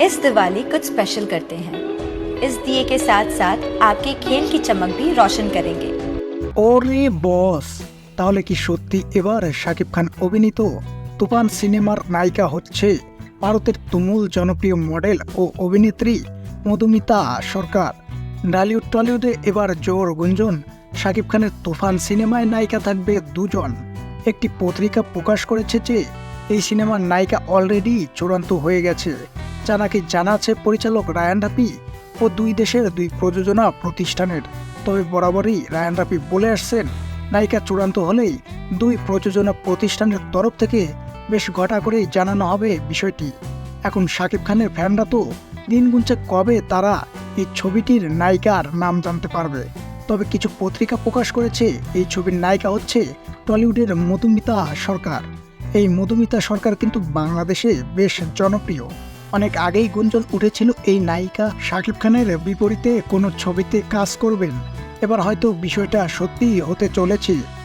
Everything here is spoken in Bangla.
इस दिवाली कुछ स्पेशल करते हैं इस दिए के साथ साथ आपके खेल की चमक भी रोशन करेंगे ওরে বস তাহলে কি সত্যি এবার শাকিব খান অভিনীত তুফান সিনেমার নায়িকা হচ্ছে ভারতের তুমুল জনপ্রিয় মডেল ও অভিনেত্রী মধুমিতা সরকার ডালিউড টলিউডে এবার জোর গুঞ্জন শাকিব খানের তুফান সিনেমায় নায়িকা থাকবে দুজন একটি পত্রিকা প্রকাশ করেছে যে এই সিনেমার নায়িকা অলরেডি চূড়ান্ত হয়ে গেছে যা নাকি জানা আছে পরিচালক রায়ান রাপি ও দুই দেশের দুই প্রযোজনা প্রতিষ্ঠানের। তবে বরাবরই রায়ান রাপি বলে আসছেন, নায়িকা চূড়ান্ত হলেই দুই প্রযোজনা প্রতিষ্ঠানের তরফ থেকে বেশ ঘটা করেই জানানো হবে বিষয়টি। এখন শাকিব খানের ফ্যানরা তো দিন গুনছে কবে তারা এই ছবিটির নায়িকার নাম জানতে পারবে। তবে কিছু পত্রিকা প্রকাশ করেছে এই ছবির নায়িকা হচ্ছে টলিউডের মধুমিতা সরকার। এই মধুমিতা সরকার কিন্তু বাংলাদেশে বেশ জনপ্রিয়। অনেক আগেই গুঞ্জন উঠেছিল এই নায়িকা শাকিব খানের বিপরীতে কোনো ছবিতে কাজ করবেন। এবার হয়তো বিষয়টা সত্যিই হতে চলেছে।